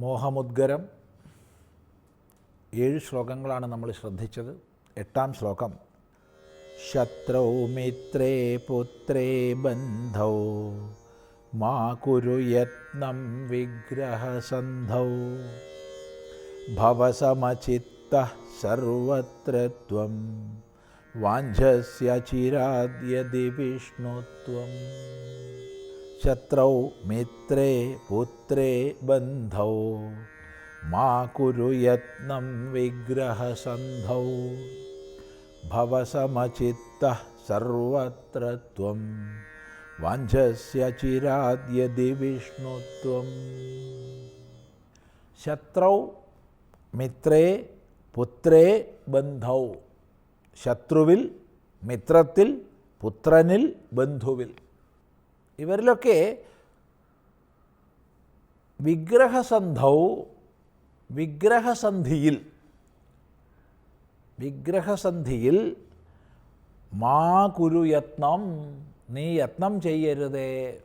മോഹമുദ്ഗരം. ഏഴ് ശ്ലോകങ്ങളാണ് നമ്മൾ ശ്രദ്ധിച്ചത്. എട്ടാം ശ്ലോകം. ശത്രൗ മിത്രേ പുത്രേ ബന്ധൗ മാ കുരു യത്നം വിഗ്രഹസന്ധൗ ഭവസമചിത്ത സർവത്ര ത്വം വാഞ്ചസ്യ ചിരാദ്യതി വിഷ്ണുത്വം ശത്രൗ മിത്രേ പുത്രേ ബന്ധൗ മാ കുരു യത്നം വിഗ്രഹസന്ധൗ ഭവസമചിത്ത സർവത്ര ത്വം വാഞ്ചസ്യ ചിരാദ്യതി വിഷ്ണുത്വം ശത്രൗ മിത്രേ പുത്രേ ബന്ധൗ ശത്രുവിൽ മിത്രത്തിൽ പുത്രനിൽ ബന്ധുവിൽ ഇവരിലൊക്കെ വിഗ്രഹസന്ധൗ വിഗ്രഹസന്ധിയിൽ വിഗ്രഹസന്ധിയിൽ മാ കുരു യത്നം നീ യത്നം ചെയ്യരുതേ.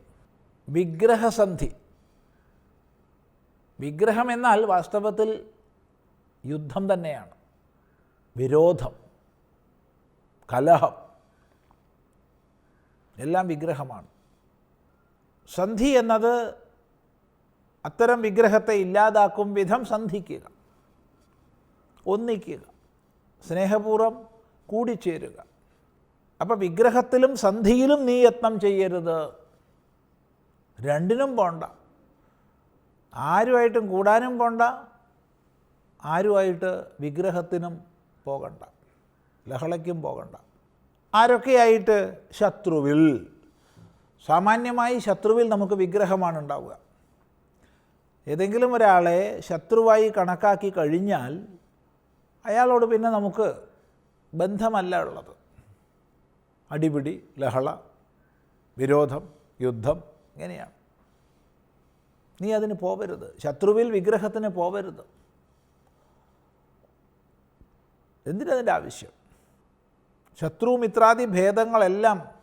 വിഗ്രഹസന്ധി. വിഗ്രഹം എന്നാൽ വാസ്തവത്തിൽ യുദ്ധം തന്നെയാണ്. വിരോധം കലഹം എല്ലാം വിഗ്രഹമാണ്. സന്ധി എന്നത് അത്തരം വിഗ്രഹത്തെ ഇല്ലാതാക്കും വിധം സന്ധിക്കുക ഒന്നിക്കുക സ്നേഹപൂർവം കൂടിച്ചേരുക. അപ്പോൾ വിഗ്രഹത്തിലും സന്ധിയിലും നീ യത്നം ചെയ്യരുത്. രണ്ടിനും പോണ്ട. ആരുമായിട്ടും കൂടാനും പോണ്ട. ആരുമായിട്ട് വിഗ്രഹത്തിനും പോകണ്ട. ലഹളയ്ക്കും പോകണ്ട. ആരൊക്കെയായിട്ട്? ശത്രുവിൽ. സാമാന്യമായി ശത്രുവിൽ നമുക്ക് വിഗ്രഹമാണ് ഉണ്ടാവുക. ഏതെങ്കിലും ഒരാളെ ശത്രുവായി കണക്കാക്കി കഴിഞ്ഞാൽ അയാളോട് പിന്നെ നമുക്ക് ബന്ധമല്ല ഉള്ളത്. അടിപിടി ലഹള വിരോധം യുദ്ധം ഇങ്ങനെയാണ്. നീ അതിന് പോവരുത്. ശത്രുവിൽ വിഗ്രഹത്തിന് പോവരുത്. എന്തിനതിന്റെ ആവശ്യം? ശത്രു മിത്രാദി ഭേദങ്ങളെല്ലാം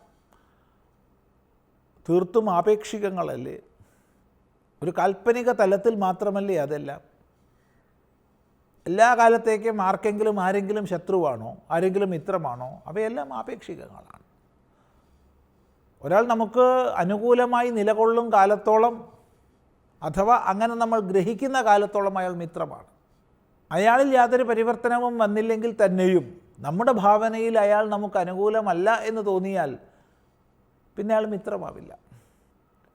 തീർത്തും ആപേക്ഷികങ്ങളല്ലേ? ഒരു കാൽപ്പനിക തലത്തിൽ മാത്രമല്ലേ അതെല്ലാം? എല്ലാ കാലത്തേക്കും ആർക്കെങ്കിലും ആരെങ്കിലും ശത്രുവാണോ? ആരെങ്കിലും മിത്രമാണോ? അവയെല്ലാം ആപേക്ഷികങ്ങളാണ്. ഒരാൾ നമുക്ക് അനുകൂലമായി നിലകൊള്ളും കാലത്തോളം അഥവാ അങ്ങനെ നമ്മൾ ഗ്രഹിക്കുന്ന കാലത്തോളം അയാൾ മിത്രമാണ്. അയാളിൽ യാതൊരു പരിവർത്തനവും വന്നില്ലെങ്കിൽ തന്നെയും നമ്മുടെ ഭാവനയിൽ അയാൾ നമുക്ക് അനുകൂലമല്ല എന്ന് തോന്നിയാൽ പിന്നെ അയാൾ മിത്രമാവില്ല.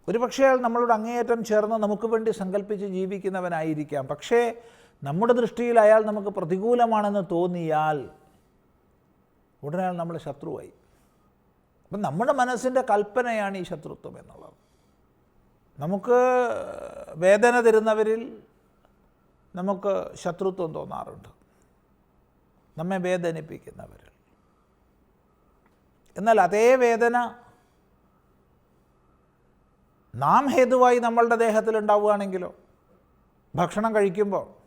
ഒരു പക്ഷേ അയാൾ നമ്മളോട് അങ്ങേയറ്റം ചേർന്ന് നമുക്ക് വേണ്ടി സങ്കല്പിച്ച് ജീവിക്കുന്നവനായിരിക്കാം. പക്ഷേ നമ്മുടെ ദൃഷ്ടിയിൽ അയാൾ നമുക്ക് പ്രതികൂലമാണെന്ന് തോന്നിയാൽ ഉടനെ അയാൾ നമ്മൾ ശത്രുവായി. അപ്പം നമ്മുടെ മനസ്സിന്റെ കൽപ്പനയാണ് ഈ ശത്രുത്വം എന്നുള്ളത്. നമുക്ക് വേദന തരുന്നവരിൽ നമുക്ക് ശത്രുത്വം തോന്നാറുണ്ട്. നമ്മെ വേദനിപ്പിക്കുന്നവരിൽ. എന്നാൽ അതേ വേദന നാം ഹേതുവായി നമ്മളുടെ ദേഹത്തിൽ ഉണ്ടാവുകയാണെങ്കിലോ ഭക്ഷണം കഴിക്കുമ്പോൾ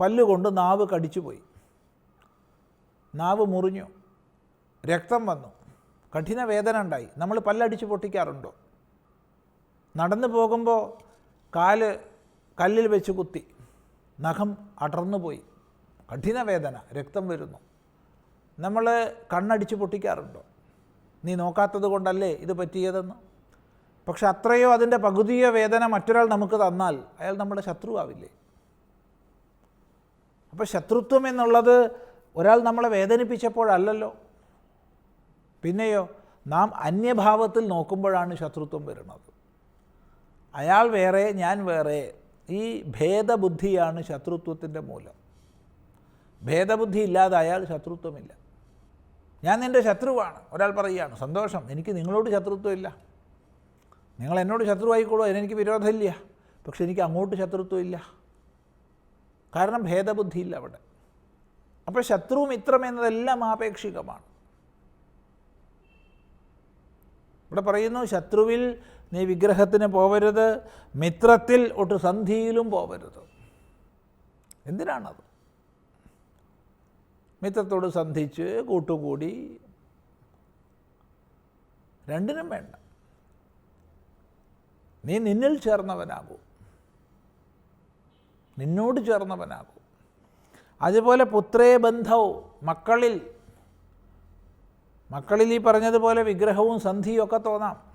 പല്ലുകൊണ്ട് നാവ് കടിച്ചുപോയി. നാവ് മുറിഞ്ഞു. രക്തം വന്നു. കഠിന വേദന ഉണ്ടായി. നമ്മൾ പല്ലടിച്ച് പൊട്ടിക്കാറുണ്ടോ? നടന്നു പോകുമ്പോൾ കാൽ കല്ലിൽ വെച്ച് കുത്തി. നഖം അടർന്നു പോയി കഠിന വേദന. രക്തം വരുന്നു. നമ്മൾ കണ്ണടിച്ച് പൊട്ടിക്കാറുണ്ടോ? നീ നോക്കാത്തത് കൊണ്ടല്ലേ ഇത് പറ്റിയതെന്ന്? പക്ഷെ അത്രയോ അതിന്റെ പകുതിയോ വേദന മറ്റൊരാൾ നമുക്ക് തന്നാൽ അയാൾ നമ്മുടെ ശത്രുവാവില്ലേ? അപ്പോൾ ശത്രുത്വം എന്നുള്ളത് ഒരാൾ നമ്മളെ വേദനിപ്പിച്ചപ്പോഴല്ലല്ലോ. പിന്നെയോ നാം അന്യഭാവത്തിൽ നോക്കുമ്പോഴാണ് ശത്രുത്വം വരുന്നത്. അയാൾ വേറെ ഞാൻ വേറെ. ഈ ഭേദബുദ്ധിയാണ് ശത്രുത്വത്തിന്റെ മൂലം. ഭേദബുദ്ധി അയാൾ ശത്രുത്വമില്ല. ഞാൻ നിന്റെ ശത്രുവാണ്. ഒരാൾ പറയുകയാണ് സന്തോഷം എനിക്ക് നിങ്ങളോട് ശത്രുത്വമില്ല. നിങ്ങൾ എന്നോട് ശത്രുവായിക്കോളൂ അതിനെനിക്ക് വിരോധമില്ല. പക്ഷെ എനിക്ക് അങ്ങോട്ട് ശത്രുത്വമില്ല. കാരണം ഭേദബുദ്ധിയില്ല അവിടെ. അപ്പോൾ ശത്രു മിത്രം എന്നതെല്ലാം ആപേക്ഷികമാണ്. ഇവിടെ പറയുന്നു ശത്രുവിൽ നീ വിഗ്രഹത്തിന് പോവരുത് മിത്രത്തിൽ ഒട്ട് സന്ധിയിലും പോവരുത്. എന്തിനാണത്? മിത്രത്തോട് സന്ധിച്ച് കൂട്ടുകൂടി. രണ്ടിനും വേണ്ട. നീ നിന്നിൽ ചേർന്നവനാകൂ. നിന്നോട് ചേർന്നവനാകൂ. അതുപോലെ പുത്രേ ബന്ധവും മക്കളിൽ. മക്കളിൽ ഈ പറഞ്ഞതുപോലെ വിഗ്രഹവും സന്ധിയും ഒക്കെ തോന്നാം.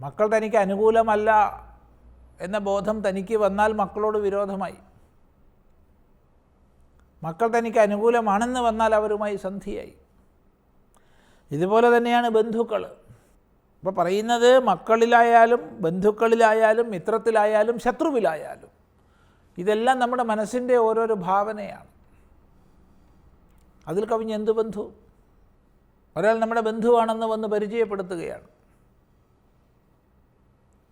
മക്കൾ തനിക്ക് അനുകൂലമല്ല എന്ന ബോധം തനിക്ക് വന്നാൽ മക്കളോട് വിരോധമായി. മക്കൾ തനിക്ക് അനുകൂലമാണെന്ന് വന്നാൽ അവരുമായി സന്ധിയായി. ഇതുപോലെ തന്നെയാണ് ബന്ധുക്കൾ. ഇപ്പോൾ പറയുന്നത് മക്കളിലായാലും ബന്ധുക്കളിലായാലും മിത്രത്തിലായാലും ശത്രുവിലായാലും. ഇതെല്ലാം നമ്മുടെ മനസ്സിന്റെ ഓരോരോ ഭാവനയാണ്. അതിൽ കവിഞ്ഞ് എന്ത് ബന്ധു? ഒരാൾ നമ്മുടെ ബന്ധുവാണെന്ന് വന്ന് പരിചയപ്പെടുത്തുകയാണ്.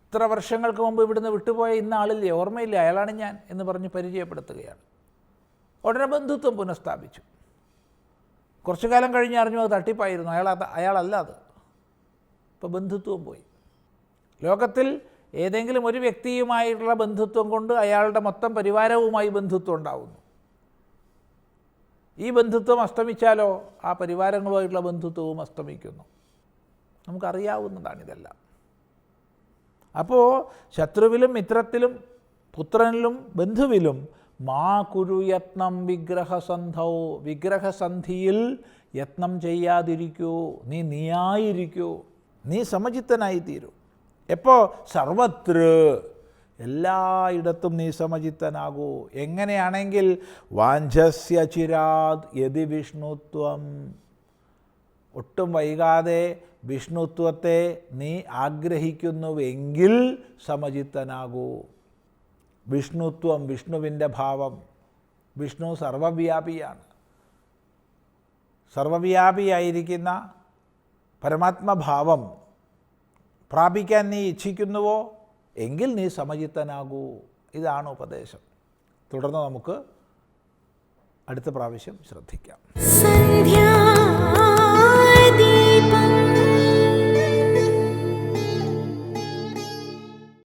ഇത്ര വർഷങ്ങൾക്ക് മുമ്പ് ഇവിടുന്ന് വിട്ടുപോയ ഇന്ന ആളില്ലേ ഓർമ്മയില്ല? അയാളാണ് ഞാൻ എന്ന് പറഞ്ഞ് പരിചയപ്പെടുത്തുകയാണ്. ഉടനെ ബന്ധുത്വം പുനഃസ്ഥാപിച്ചു. കുറച്ചു കാലം കഴിഞ്ഞ് അറിഞ്ഞു അത് തട്ടിപ്പായിരുന്നു. അയാൾ അയാളല്ല അത്. ഇപ്പോൾ ബന്ധുത്വം പോയി. ലോകത്തിൽ ഏതെങ്കിലും ഒരു വ്യക്തിയുമായിട്ടുള്ള ബന്ധുത്വം കൊണ്ട് അയാളുടെ മൊത്തം പരിവാരവുമായി ബന്ധുത്വം ഉണ്ടാവുന്നു. ഈ ബന്ധുത്വം അസ്തമിച്ചാലോ ആ പരിവാരങ്ങളുമായിട്ടുള്ള ബന്ധുത്വവും അസ്തമിക്കുന്നു. നമുക്കറിയാവുന്നതാണിതെല്ലാം അപ്പോൾ ശത്രുവിലും മിത്രത്തിലും പുത്രനിലും ബന്ധുവിലും മാ കുരു യത്നം വിഗ്രഹസന്ധൗ. വിഗ്രഹസന്ധിയിൽ യത്നം ചെയ്യാതിരിക്കൂ. നീ നീയായിരിക്കൂ. നീ സമചിത്തനായി തീരൂ എപ്പോൾ സർവത്ര. എല്ലായിടത്തും നീ സമചിത്തനാകൂ. എങ്ങനെയാണെങ്കിൽ വാഞ്ചസ്യ ചിരാത് യതി വിഷ്ണുത്വം. ഒട്ടും വൈകാതെ വിഷ്ണുത്വത്തെ നീ ആഗ്രഹിക്കുന്നുവെങ്കിൽ സമചിത്തനാകൂ. വിഷ്ണുത്വം വിഷ്ണുവിന്റെ ഭാവം. വിഷ്ണു സർവവ്യാപിയാണ്. സർവവ്യാപിയായിരിക്കുന്ന പരമാത്മഭാവം പ്രാപിക്കാൻ നീ ഇച്ഛിക്കുന്നുവോ? എങ്കിൽ നീ സമചിത്തനാകൂ. ഇതാണ് ഉപദേശം. തുടർന്ന് നമുക്ക് അടുത്ത പ്രാവശ്യം ശ്രദ്ധിക്കാം.